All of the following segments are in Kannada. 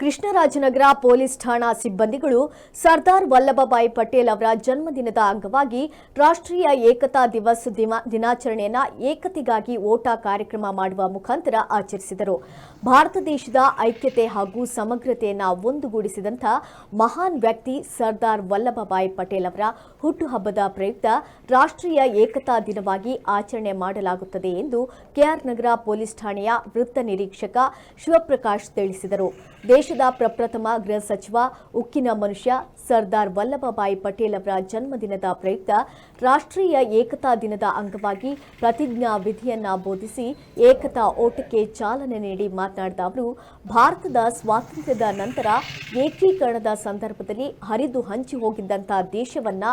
ಕೃಷ್ಣರಾಜನಗರ ಪೊಲೀಸ್ ಠಾಣಾ ಸಿಬ್ಬಂದಿಗಳು ಸರ್ದಾರ್ ವಲ್ಲಭಭಾಯಿ ಪಟೇಲ್ ಅವರ ಜನ್ಮದಿನದ ಅಂಗವಾಗಿ ರಾಷ್ಟ್ರೀಯ ಏಕತಾ ದಿವಸ್ ದಿನಾಚರಣೆಯನ್ನು ಏಕತೆಗಾಗಿ ಓಟ ಕಾರ್ಯಕ್ರಮ ಮಾಡುವ ಮುಖಾಂತರ ಆಚರಿಸಿದರು. ಭಾರತ ದೇಶದ ಐಕ್ಯತೆ ಹಾಗೂ ಸಮಗ್ರತೆಯನ್ನು ಒಂದುಗೂಡಿಸಿದಂಥ ಮಹಾನ್ ವ್ಯಕ್ತಿ ಸರ್ದಾರ್ ವಲ್ಲಭಭಾಯಿ ಪಟೇಲ್ ಅವರ ಹುಟ್ಟುಹಬ್ಬದ ಪ್ರಯುಕ್ತ ರಾಷ್ಟ್ರೀಯ ಏಕತಾ ದಿನವಾಗಿ ಆಚರಣೆ ಮಾಡಲಾಗುತ್ತದೆ ಎಂದು ಕೆಆರ್ ನಗರ ಪೊಲೀಸ್ ಠಾಣೆಯ ವೃತ್ತ ನಿರೀಕ್ಷಕ ಶಿವಪ್ರಕಾಶ್ ತಿಳಿಸಿದರು. ದೇಶದ ಪ್ರಪ್ರಥಮ ಗೃಹ ಸಚಿವ ಉಕ್ಕಿನ ಮನುಷ್ಯ ಸರ್ದಾರ್ ವಲ್ಲಭಭಾಯಿ ಪಟೇಲ್ ಅವರ ಜನ್ಮದಿನದ ಪ್ರಯುಕ್ತ ರಾಷ್ಟ್ರೀಯ ಏಕತಾ ದಿನದ ಅಂಗವಾಗಿ ಪ್ರತಿಜ್ಞಾ ವಿಧಿಯನ್ನ ಬೋಧಿಸಿ ಏಕತಾ ಓಟಕ್ಕೆ ಚಾಲನೆ ನೀಡಿ ಮಾತನಾಡಿದ ಅವರು, ಭಾರತದ ಸ್ವಾತಂತ್ರ್ಯದ ನಂತರ ಏಕೀಕರಣದ ಸಂದರ್ಭದಲ್ಲಿ ಹರಿದು ಹಂಚಿ ಹೋಗಿದ್ದಂಥ ದೇಶವನ್ನ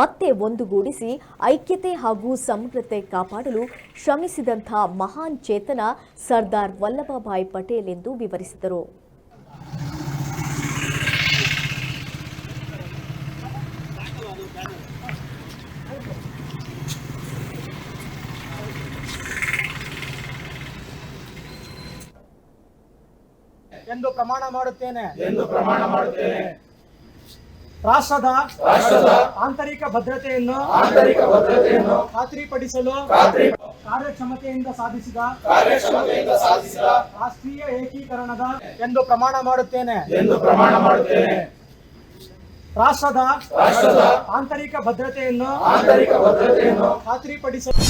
ಮತ್ತೆ ಒಂದುಗೂಡಿಸಿ ಐಕ್ಯತೆ ಹಾಗೂ ಸಮಗ್ರತೆ ಕಾಪಾಡಲು ಶ್ರಮಿಸಿದಂಥ ಮಹಾನ್ ಚೇತನ ಸರ್ದಾರ್ ವಲ್ಲಭಭಾಯಿ ಪಟೇಲ್ ಎಂದು ವಿವರಿಸಿದರು. ಎಂದು ಪ್ರಮಾಣ ಮಾಡುತ್ತೇನೆ. ಎಂದು ಪ್ರಮಾಣ ಮಾಡುತ್ತೇನೆ. ರಾಷ್ಟ್ರದ ರಾಷ್ಟ್ರದ ಆಂತರಿಕ ಭದ್ರತೆಯನ್ನು ಆಂತರಿಕ ಭದ್ರತೆಯನ್ನು ಖಾತ್ರಿಪಡಿಸಲು ಖಾತ್ರಿ ಕಾರ್ಯಕ್ಷಮತೆಯಿಂದ ಸಾಧಿಸಿದ ಕಾರ್ಯಕ್ಷಮತೆಯಿಂದ ಸಾಧಿಸಿದ ರಾಷ್ಟ್ರೀಯ ಏಕೀಕರಣದ ಎಂದು ಪ್ರಮಾಣ ಮಾಡುತ್ತೇನೆ. ಎಂದು ಪ್ರಮಾಣ ಮಾಡುತ್ತೇನೆ. ರಾಷ್ಟ್ರದ ಆಂತರಿಕ ಭದ್ರತೆಯನ್ನು ಆಂತರಿಕ ಭದ್ರತೆಯನ್ನು ಖಾತ್ರಿಪಡಿಸಲು